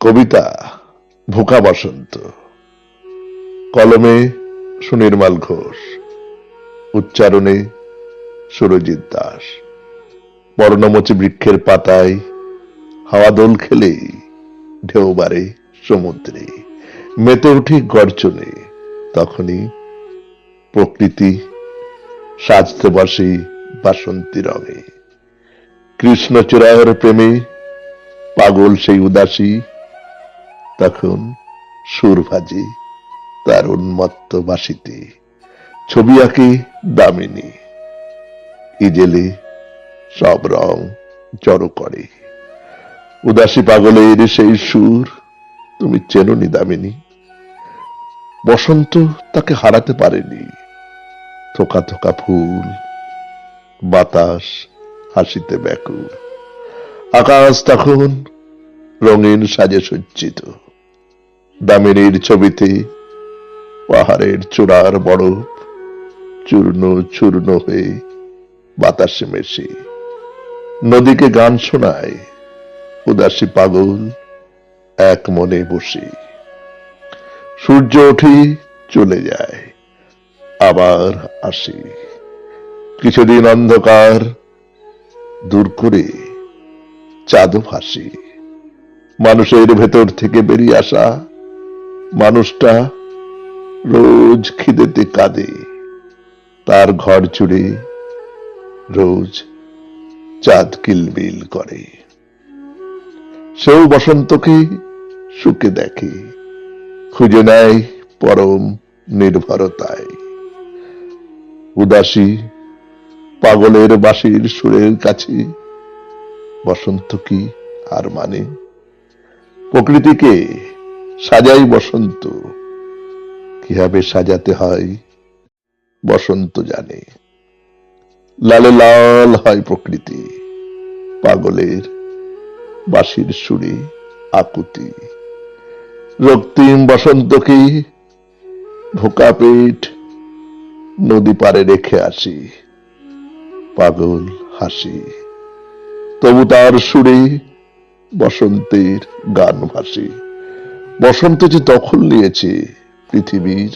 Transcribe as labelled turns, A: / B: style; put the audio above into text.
A: কবিতা ভোকা বসন্ত। কলমে সুনির্মল ঘোষ। উচ্চারণে সুরজিৎ দাস। বর্ণমোচী বৃক্ষের পাতায় হাওয়া দোল খেলে ঢেউ বাড়ে সমুদ্রে। মেতে উঠি গর্জনে তখনই প্রকৃতি সাজতে বসে বাসন্তী রঙে। কৃষ্ণ চূড়ায়ের প্রেমে পাগল সেই উদাসী তখন সুর ভাজে তার উন্মত্ত বাসিতে ছবি আঁকে দামিনী। ইজেলে সব রং জড়ো করে। উদাসী পাগলের সেই সুর তুমি চেননি দামিনী। বসন্ত তাকে হারাতে পারেনি। থোকা থোকা ফুল, বাতাস, হাসিতে ব্যাকুল। আকাশ তখন রঙিন সাজে সজ্জিত। দামিনীর ছবিতে পাহাড়ের চূড়ার বরফ চূর্ণ চূর্ণ হয়ে বাতাসে মেশে। নদীকে গান শোনায় উদাসী পাগল এক মনে বসে। সূর্য উঠে চলে যায়, আবার আসে। কিছুদিন অন্ধকার দূর করে চাঁদও ভাসে। মানুষের ভেতর থেকে বেরিয়ে আসা মানুষটা রোজ খিদেতে কাঁদে। তার ঘর জুড়ে রোজ চাঁদ কিলবিল করে। সেও বসন্তকে সুখে দেখে, খুঁজে নেয় পরম নির্ভরতায়। উদাসী পাগলের বাসির সুরের কাছে বসন্ত কি আর মানে? প্রকৃতিকে সাজাই বসন্ত। কীভাবে সাজাতে হয়, বসন্ত জানে। লালে লাল হয় প্রকৃতি, পাগলের বাঁশির সুরে আকুতি। রক্তিম বসন্তকে ভোকা পেট নদী পারে রেখে আসি, পাগল হাসি। তবু তার সুরে বসন্তের গান ভাসে। বসন্ত যে দখল নিয়েছে পৃথিবীর।